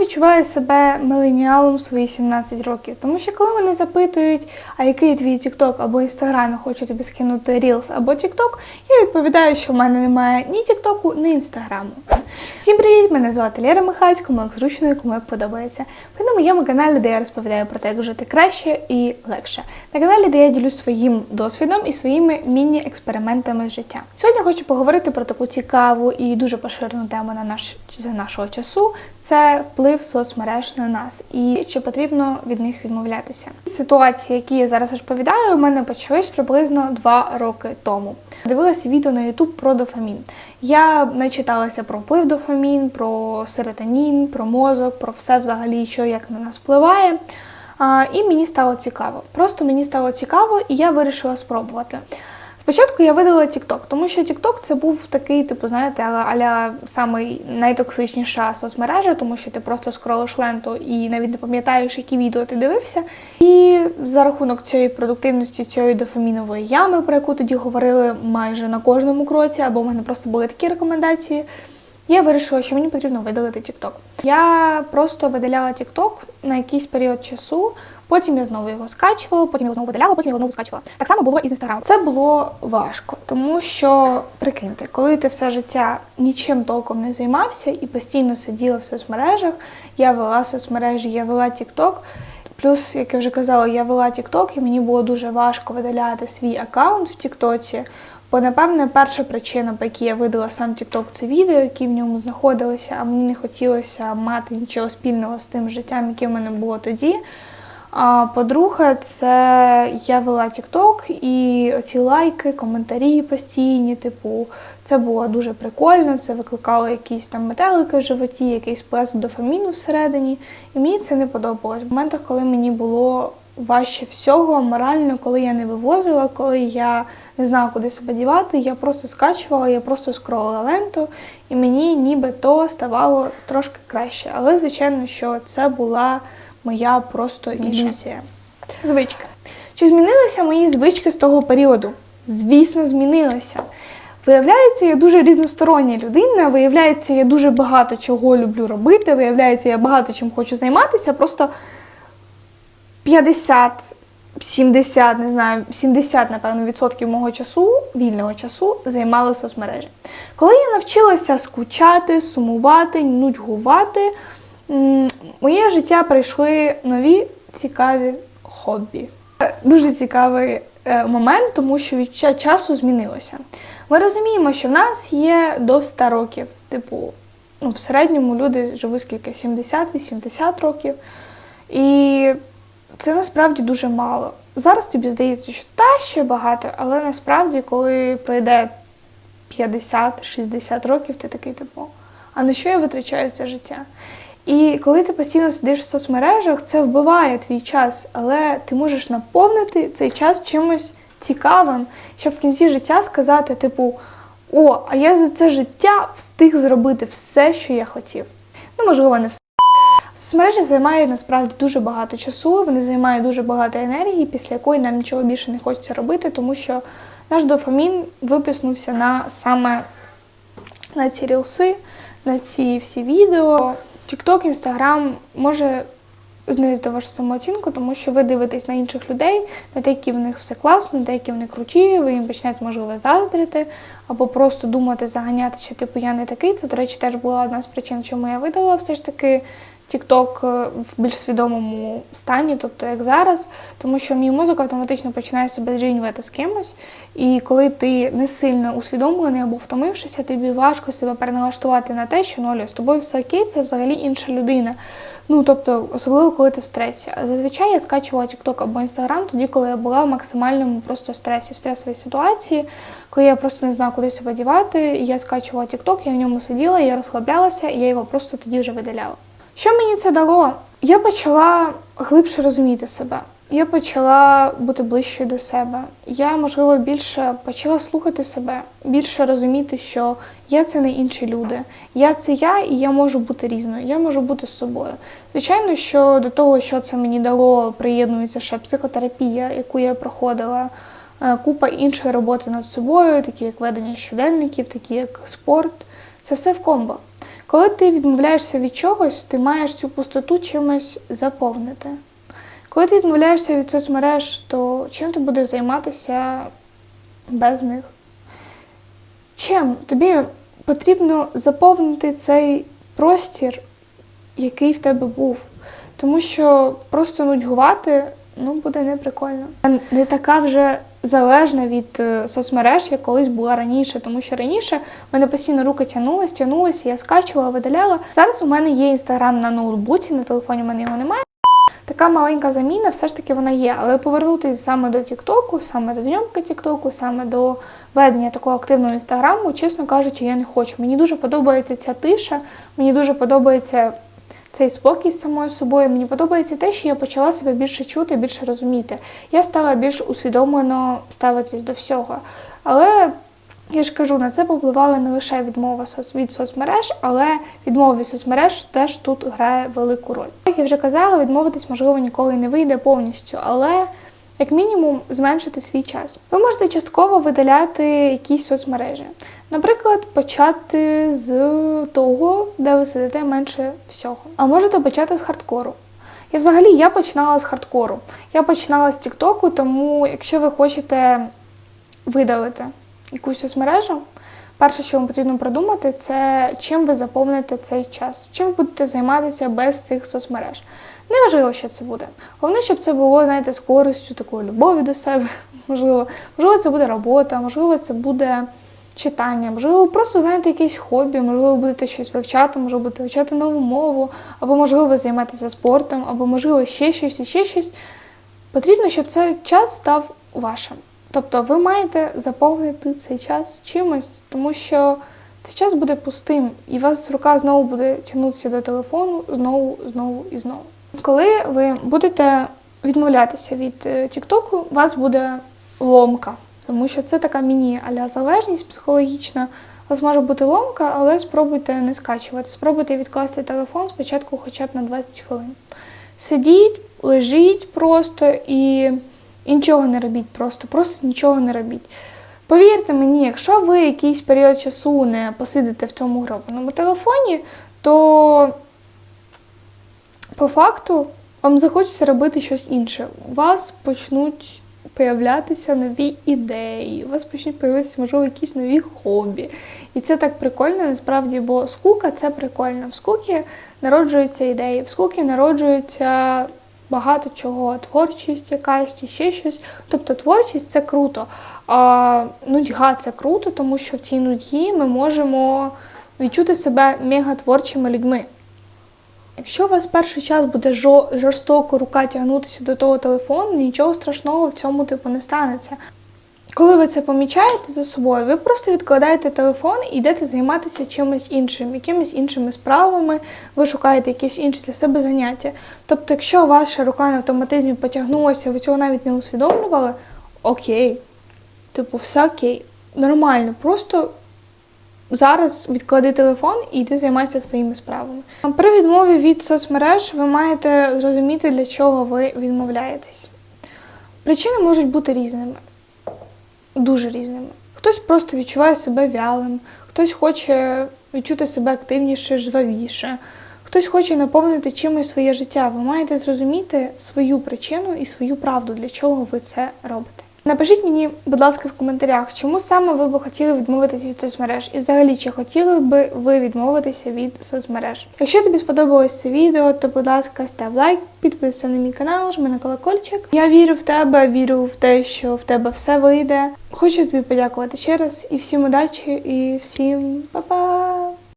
Відчуваю себе миленіалом свої 17 років, тому що коли мене запитують, а який твій TikTok або Instagram, я хочу тобі скинути Reels або TikTok, я відповідаю, що в мене немає ні TikTok, ні Інстаграму. Всім привіт! Мене звати Лера Михайль, кому як зручно і кому як подобається. Ви на моєму каналі, де я розповідаю про те, як жити краще і легше. На каналі, де я ділюсь своїм досвідом і своїми міні-експериментами життя. Сьогодні хочу поговорити про таку цікаву і дуже поширену тему на наш за нашого часу. Це вплив соцмереж на нас і чи потрібно від них відмовлятися. Ситуації, які я зараз розповідаю, у мене почались приблизно два роки тому. Дивилася відео на YouTube про дофамін. Я начиталася про вплив дофамін, про серотонін, про мозок, про все взагалі, що як на нас впливає. А, і мені стало цікаво. Просто мені стало цікаво, і я вирішила спробувати. Спочатку я видала TikTok, тому що TikTok це був такий, типу, знаєте, аля самий найтоксичніша соцмережа, тому що ти просто скролиш ленту і навіть не пам'ятаєш, які відео ти дивився. І за рахунок цієї продуктивності, цієї дофамінової ями, про яку тоді говорили майже на кожному кроці, або в мене просто були такі рекомендації. Я вирішила, що мені потрібно видалити TikTok. Я просто видаляла TikTok на якийсь період часу, потім я знову його скачувала, потім його знову видаляла, потім його знову скачувала. Так само було і з Instagram. Це було важко, тому що прикиньте, коли ти все життя нічим толком не займався і постійно сиділа в соцмережах, я вела соцмережі, я вела TikTok, Плюс, як я вже казала, я вела TikTok, і мені було дуже важко видаляти свій аккаунт в Тіктоці. Бо, напевне, перша причина, по якій я видала сам TikTok, це відео, які в ньому знаходилися, а мені не хотілося мати нічого спільного з тим життям, яке в мене було тоді. А по-друге, це я вела TikTok і ці лайки, коментарі постійні, типу, це було дуже прикольно, це викликало якісь там метелики в животі, якийсь плеск дофаміну всередині. І мені це не подобалось. В моментах, коли мені було важче всього, морально, коли я не вивозила, коли я не знала, куди себе дівати, я просто скачувала, я просто скролила ленту, і мені ніби то ставало трошки краще. Але, звичайно, що це була моя просто ілюзія. Звичка. Чи змінилися мої звички з того періоду? Звісно, змінилися. Виявляється, я дуже різностороння людина, виявляється, я дуже багато чого люблю робити, виявляється, я багато чим хочу займатися, просто 50, 70, не знаю, 70, напевно, відсотків мого часу, вільного часу, займали соцмережі. Коли я навчилася скучати, сумувати, нудьгувати, моє життя прийшли нові цікаві хобі. Дуже цікавий е, момент, тому що відчуття часу змінилося. Ми розуміємо, що в нас є до 100 років. Типу, ну, в середньому люди живуть скільки? 70-80 років. І це насправді дуже мало. Зараз тобі здається, що та ще багато, але насправді, коли пройде 50-60 років, ти такий типу, а на що я витрачаю це життя? І коли ти постійно сидиш в соцмережах, це вбиває твій час, але ти можеш наповнити цей час чимось цікавим, щоб в кінці життя сказати, типу, о, а я за це життя встиг зробити все, що я хотів. Ну, можливо, не все. Соцмережі займають насправді дуже багато часу, вони займають дуже багато енергії, після якої нам нічого більше не хочеться робити, тому що наш дофамін виписнувся на саме на ці рілси, на ці всі відео. TikTok, Instagram може знизити вашу самооцінку, тому що ви дивитесь на інших людей, на те, які в них все класно, на те, які вони круті, ви їм почнете, можливо, заздрити, або просто думати, заганяти, що типу я не такий. Це, до речі, теж була одна з причин, чому я видала все ж таки TikTok в більш свідомому стані, тобто як зараз, тому що мій мозок автоматично починає себе зрівнювати з кимось. І коли ти не сильно усвідомлений або втомившися, тобі важко себе переналаштувати на те, що ну, з тобою все окей, це взагалі інша людина. Ну тобто, особливо коли ти в стресі. Зазвичай я скачувала TikTok або Instagram тоді, коли я була в максимальному просто стресі, в стресовій ситуації, коли я просто не знала, куди себе дівати. Я скачувала TikTok, я в ньому сиділа, я розслаблялася, і я його просто тоді вже видаляла. Що мені це дало? Я почала глибше розуміти себе. Я почала бути ближчою до себе. Я, можливо, більше почала слухати себе, більше розуміти, що я це не інші люди. Я це я, і я можу бути різною, я можу бути з собою. Звичайно, що до того, що це мені дало, приєднується ще психотерапія, яку я проходила, е, купа іншої роботи над собою, такі як ведення щоденників, такі як спорт. Це все в комбо. Коли ти відмовляєшся від чогось, ти маєш цю пустоту чимось заповнити. Коли ти відмовляєшся від соцмереж, то чим ти будеш займатися без них? Чим тобі потрібно заповнити цей простір, який в тебе був? Тому що просто нудьгувати ну, буде неприкольно. Не така вже залежна від е, соцмереж, як колись була раніше, тому що раніше в мене постійно руки тягнулись, тягнулись, я скачувала, видаляла. Зараз у мене є інстаграм на ноутбуці, на телефоні в мене його немає. Така маленька заміна, все ж таки вона є. Але повернутися саме до Тіктоку, саме до зйомки Тіктоку, саме до ведення такого активного інстаграму, чесно кажучи, я не хочу. Мені дуже подобається ця тиша, мені дуже подобається цей спокій з самою собою. Мені подобається те, що я почала себе більше чути, більше розуміти. Я стала більш усвідомлено ставитись до всього. Але я ж кажу, на це попливала не лише відмова від соцмереж, але відмова від соцмереж теж тут грає велику роль. Як я вже казала, відмовитись можливо ніколи не вийде повністю, але як мінімум зменшити свій час. Ви можете частково видаляти якісь соцмережі. Наприклад, почати з того, де ви сидите менше всього. А можете почати з хардкору. І взагалі я починала з хардкору. Я починала з Тіктоку, тому якщо ви хочете видалити якусь соцмережу, перше, що вам потрібно продумати, це чим ви заповните цей час, чим ви будете займатися без цих соцмереж. Неважливо, що це буде. Головне, щоб це було, знаєте, з користю, такою любов'ю до себе. Можливо, можливо, це буде робота, можливо, це буде читання, можливо, просто знаєте якесь хобі, можливо, будете щось вивчати, можливо, будете вивчати нову мову, або можливо, ви займаєтеся спортом, або можливо ще щось і ще щось. Потрібно, щоб цей час став вашим. Тобто ви маєте заповнити цей час чимось, тому що цей час буде пустим, і вас рука знову буде тягнутися до телефону знову, знову і знову. Коли ви будете відмовлятися від е, Тіктоку, у вас буде ломка, тому що це така міні-аля залежність психологічна. У вас може бути ломка, але спробуйте не скачувати. Спробуйте відкласти телефон спочатку хоча б на 20 хвилин. Сидіть, лежіть просто і нічого не робіть просто, просто нічого не робіть. Повірте мені, якщо ви якийсь період часу не посидите в цьому гробаному телефоні, то по факту вам захочеться робити щось інше. У вас почнуть появлятися нові ідеї, у вас почнуть появитися, можливо, якісь нові хобі. І це так прикольно насправді, бо скука це прикольно. В скукі народжуються ідеї, в скукі народжується багато чого, творчість якась чи ще щось. Тобто творчість це круто. А нудьга це круто, тому що в цій нудьгі ми можемо відчути себе мегатворчими людьми. Якщо у вас перший час буде жорстоко рука тягнутися до того телефону, нічого страшного в цьому типу не станеться. Коли ви це помічаєте за собою, ви просто відкладаєте телефон і йдете займатися чимось іншим, якимись іншими справами, ви шукаєте якісь інші для себе заняття. Тобто, якщо ваша рука на автоматизмі потягнулася, ви цього навіть не усвідомлювали, окей, типу, все окей, нормально, просто зараз відклади телефон і йди займатися своїми справами. При відмові від соцмереж ви маєте зрозуміти, для чого ви відмовляєтесь. Причини можуть бути різними, дуже різними. Хтось просто відчуває себе вялим, хтось хоче відчути себе активніше, жвавіше, хтось хоче наповнити чимось своє життя. Ви маєте зрозуміти свою причину і свою правду, для чого ви це робите. Напишіть мені, будь ласка, в коментарях, чому саме ви б хотіли відмовитися від соцмереж, і взагалі чи хотіли би ви відмовитися від соцмереж. Якщо тобі сподобалось це відео, то будь ласка, став лайк, підписуйся на мій канал, жми на колокольчик. Я вірю в тебе, вірю в те, що в тебе все вийде. Хочу тобі подякувати ще раз і всім удачі, і всім па-па!